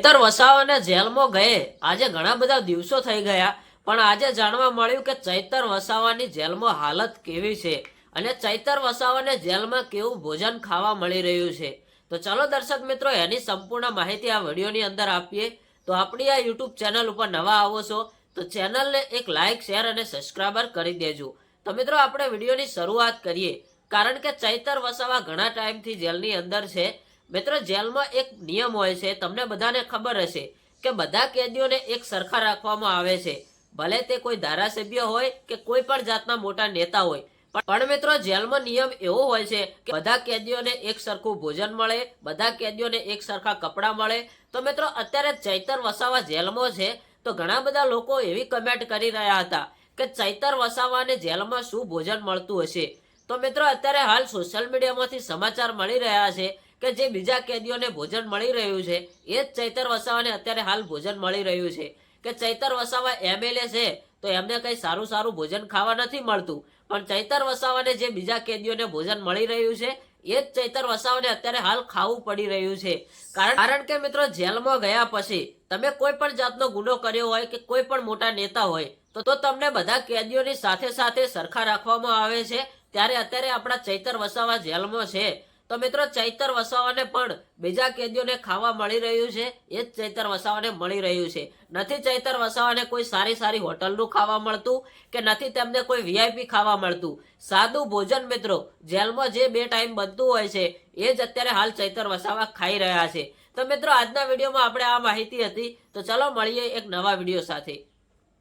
ચૈતર વસાવાને જેલમાં ગયે. આજે ઘણા બધા દિવસો થઈ ગયા, પણ આજે જાણવા મળ્યું કે ચૈતર વસાવાની જેલમાં હાલત કેવી છે અને ચૈતર વસાવાને જેલમાં કેવું ભોજન ખાવા મળી રહ્યું છે. તો ચાલો દર્શક મિત્રો, એની સંપૂર્ણ માહિતી આ વિડીયોની અંદર આપીએ. તો આપણી આ યુટ્યુબ ચેનલ ઉપર નવા આવો છો, તો ચેનલને એક લાઇક શેર અને સબસ્ક્રાઈબર કરી દેજો. તો મિત્રો, આપણે વિડીયોની શરૂઆત કરીએ. કારણ કે ચૈતર વસાવા ઘણા ટાઈમથી જેલની અંદર છે મિત્રો, જેલમાં એક નિયમ હોય છે, તમને બધાને ખબર હશે કે બધા કેદીઓને એક સરખા રાખવામાં આવે છે. ભલે તે કોઈ ધારાસભ્ય હોય કે કોઈ પણ જાતના મોટા નેતા હોય. પણ મિત્રો, જેલમાં નિયમ એવો હોય છે કે બધા કેદીઓને એક સરખું ભોજન મળે, બધા કેદીઓને એક સરખા કપડાં મળે. તો મિત્રો, અત્યારે ચૈતર વસાવા જેલમાં છે. તો ઘણા બધા લોકો એવી કમેન્ટ કરી રહ્યા હતા કે ચૈતર વસાવાને જેલમાં શું ભોજન મળતું હશે? તો મિત્રો, અત્યારે હાલ સોશિયલ મીડિયામાંથી સમાચાર મળી રહ્યા છે કે જે બીજા કેદીઓને ભોજન મળી રહ્યું છે, એ જ ચૈતર વસાવાને અત્યારે હાલ ભોજન મળી રહ્યું છે. કે ચૈતર વસાવા એમએલએ છે, તો એમને કંઈ સારું સારું ભોજન ખાવા નથી મળતું. પણ ચૈતર વસાવાને જે બીજા કેદીઓને ભોજન મળી રહ્યું છે, એ જ ચૈતર વસાવાને અત્યારે હાલ ખાવું પડી રહ્યું છે. કારણ કારણ કે મિત્રો, જેલમાં ગયા પછી તમે કોઈ પણ જાતનો ગુનો કર્યો હોય કે કોઈ પણ મોટા નેતા હોય, તો તો તમને બધા કેદીઓની સાથે સાથે સરખા રાખવામાં આવે છે. ત્યારે અત્યારે આપણા ચૈતર વસાવા જેલમાં છે. તો મિત્રો ચૈતર વસાવાને પણ બીજા કેદીઓને ખાવા મળી રહ્યું છે. એ જ ચૈતર વસાવાને મળી રહ્યું છે. નથી ચૈતર વસાવાને કોઈ સારી સારી હોટલનું ખાવા મળતું કે નથી તેમને કોઈ વીઆઈપી ખાવા મળતું? સાદું ભોજન મિત્રો, જેલમાં જે બે ટાઈમ બનતું હોય છે, એ જ અત્યારે હાલ ચૈતર વસાવા ખાઈ રહ્યા છે. તો મિત્રો આજના વિડીયોમાં આપણે આ માહિતી હતી. તો ચલો મળીએ એક નવા વીડિયો સાથે.